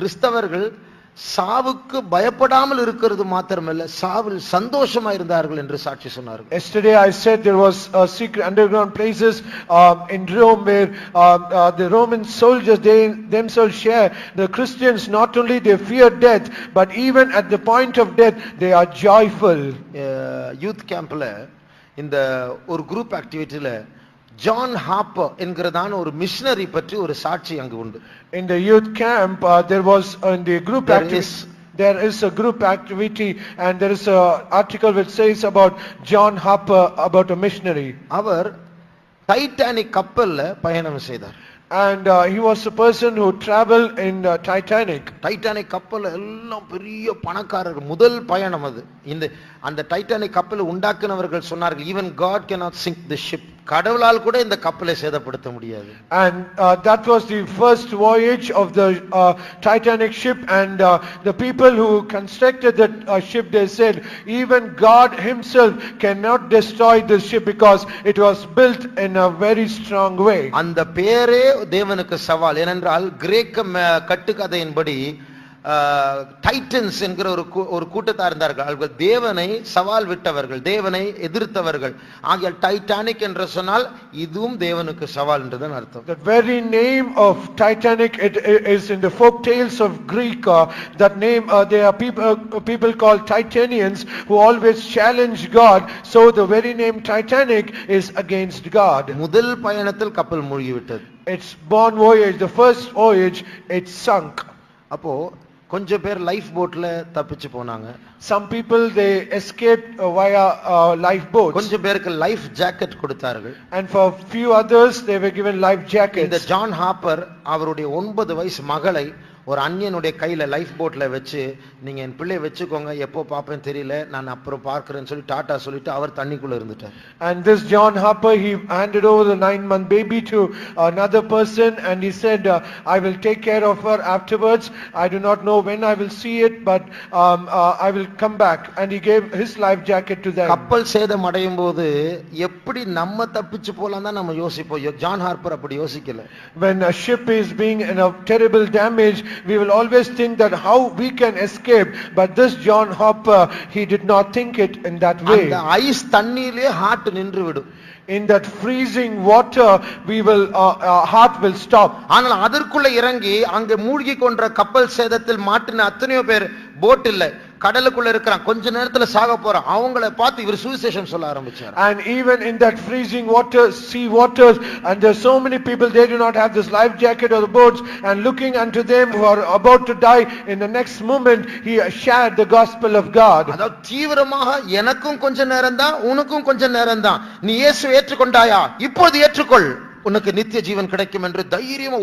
கிறிஸ்தவர்கள் சாவுக்கு பயப்படாமல் இருக்கிறது மாத்திரமல்ல சாவில் சந்தோஷமா இருந்தார்கள் என்று சாட்சி சொன்னார்கள் Yesterday I said there was a secret underground places um, in Rome where um, uh, the Roman soldiers they themselves share the Christians not only they fear death but even at the point of death they are joyful. Youth கேம்ப்ல இந்த ஒரு group ஆக்டிவிட்டியில John hopper என்கிறதான ஒரு missionary பற்றி ஒரு சாட்சி அங்கு உண்டு In the youth camp uh, there was uh, in the group There activity is- there is a group activity and there is a article which says about John Harper about a missionary அவர் Titanic கப்பல்ல பயணம் செய்தார் and uh, he was a person who traveled in uh, Titanic. Titanic கப்பல்ல எல்லாம் பெரிய பணக்காரர்கள் முதல் பயணம் அது இந்த அந்த டைட்டானிக் கப்பலை உண்டாக்குனவர்கள் சொன்னார்கள் even God cannot sink the ship கடவுளால் கூட இந்த கப்பலை சேதப்படுத்த முடியாது And uh, that was the first voyage of the uh, Titanic ship and uh, the people who constructed that uh, ship they said even God himself cannot destroy this ship because it was built in a very strong way. அந்த பேரே தேவனுக்கு சவால் ஏனென்றால் கிரேக்க கட்டுக்கதையின்படி Titans என்கிற ஒரு ஒரு கூட்டத்தார் இருந்தார்கள் அவர்கள் தேவனை சவால் விட்டவர்கள் தேவனை எதிர்த்தவர்கள் ஆகிய டைட்டானிக் என்று சொன்னால் இதுவும் தேவனுக்கு சவால் என்றுதான் அர்த்தம் The very name of Titanic it, it is in the folk tales of Greek. Uh, that name, uh, there are people, uh, people called Titanians who always challenge God. So the very name Titanic is against God. முதல் பயணத்தில் கப்பல் மூழ்கிவிட்டது Its born voyage, the first voyage, it sunk. அப்போ கொஞ்சம் பேர் life போட்ல தப்பிச்சு போனாங்க Some people they escaped uh, via uh, lifeboats, கொஞ்சம் பேருக்கு லைஃப் ஜாக்கெட் கொடுத்தார்கள் and for few others they were given life இந்த jackets. ஜான் ஹாப்பர் அவருடைய ஒன்பது வயசு மகளை ஒரு அந்நியனுடைய கையில லைஃப் போட்ல வச்சு நீங்க என் பிள்ளைய வச்சுக்கோங்க எப்போ பார்ப்பேன் தெரியல நான் அப்புறம் பார்க்கறேன்னு சொல்லி டாட்டா சொல்லிட்டு அவர் தண்ணிக்குள்ள இருந்துட்டார் And this John Harper, he handed over the nine-month baby to another person, and he said, uh, "I will take care of her afterwards. I do not know when I will see it, but um, uh, I will come back." And he gave his life jacket to them. கப்பல் சேதம் அடையும் போது எப்படி நம்ம தப்பிச்சு போலாம் தான் நம்ம யோசிப்போம் ஜான் ஹார்ப்பர் அப்படி யோசிக்கல When a ship is being in a terrible damage, we will always think that how we can escape. But this John Harper, he did not think it in that way. அந்த ice தண்ணியிலே heart நின்று விடும் In that freezing water, we will, uh, our heart will stop. ஆனால் அதற்குள்ள இறங்கி அங்க மூழ்கி கொன்ற கப்பல் சேதத்தில் மாட்டின அத்தனையோ பேர் போட் இல்ல கடலுக்குள்ள இருக்கிறான் கொஞ்ச நேரத்துல சாக போறான் அவங்கள பார்த்து இவர் சுவிசேஷம் சொல்ல ஆரம்பிச்சார் And even in that freezing water, sea waters, and there's so many people, they do not have this life jacket or the boats, and looking unto them who are about to die, in the next moment, he shared the gospel of God. அதாவது தீவிரமாக எனக்கும் கொஞ்ச நேரம் தான் உனக்கும் கொஞ்ச நேரம் தான் நீ இயேசு ஏற்றுக்கொண்டாயா இப்பொழுது ஏற்றுக்கொள் உனக்கு நித்திய ஜீவன் கிடைக்கும் என்று தைரியமா